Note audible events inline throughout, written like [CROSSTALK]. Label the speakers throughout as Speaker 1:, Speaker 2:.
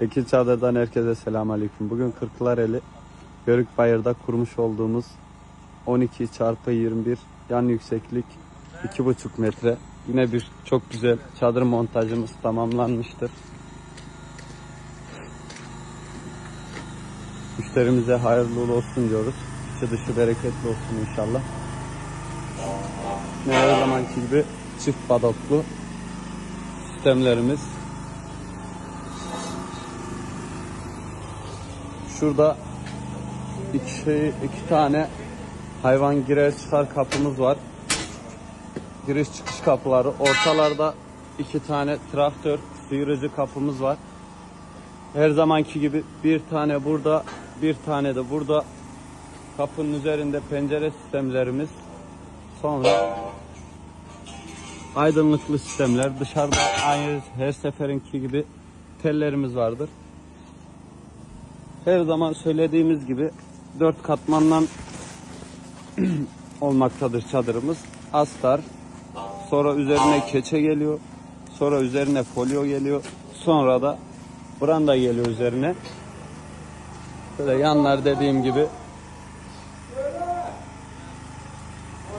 Speaker 1: Ekin Çadır'dan herkese selamünaleyküm. Bugün Kırklareli Yörükbayır'da kurmuş olduğumuz 12 çarpı 21 yan yükseklik 2,5 metre. Yine bir çok güzel çadır montajımız tamamlanmıştır. Müşterimize hayırlı olsun diyoruz. İçi dışı bereketli olsun inşallah. Ne her zamanki gibi çift badoklu sistemlerimiz Şurada iki, şey, iki tane hayvan girer çıkar kapımız var. Giriş çıkış kapıları. Ortalarda iki tane traktör sıyırıcı kapımız var. Her zamanki gibi bir tane burada, bir tane de burada. Kapının üzerinde pencere sistemlerimiz. Sonra aydınlıklı sistemler. Dışarıda aynı her seferinki gibi tellerimiz vardır. Her zaman söylediğimiz gibi dört katmandan [CLEARS THROAT] olmaktadır çadırımız. Astar, sonra üzerine keçe geliyor, sonra üzerine folyo geliyor, sonra da branda geliyor üzerine. Böyle yanlar dediğim gibi.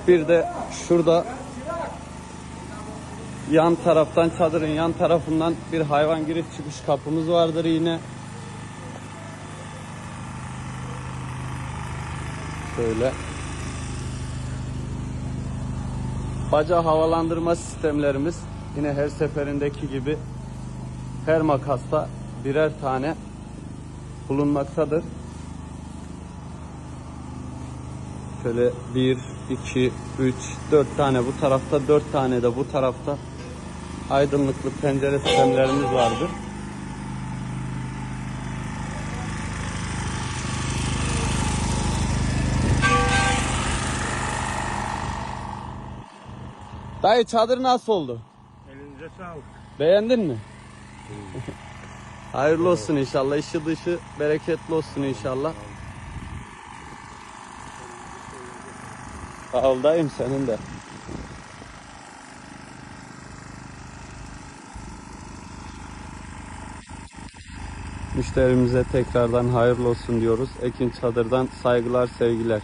Speaker 1: Bir de şurada yan taraftan çadırın yan tarafından bir hayvan giriş çıkış kapımız vardır yine. Şöyle. Baca havalandırma sistemlerimiz yine her seferindeki gibi her makasta birer tane bulunmaktadır. Şöyle 1, 2, 3, 4 tane bu tarafta, 4 tane de bu tarafta aydınlıklı pencere sistemlerimiz vardır. Dayı çadır nasıl oldu?
Speaker 2: Elinize sağlık.
Speaker 1: Beğendin mi? [LAUGHS] Hayırlı olsun inşallah. İşi dışı bereketli olsun inşallah. Sağ ol dayım senin de. Müşterimize tekrardan hayırlı olsun diyoruz. Ekin Çadır'dan saygılar, sevgiler.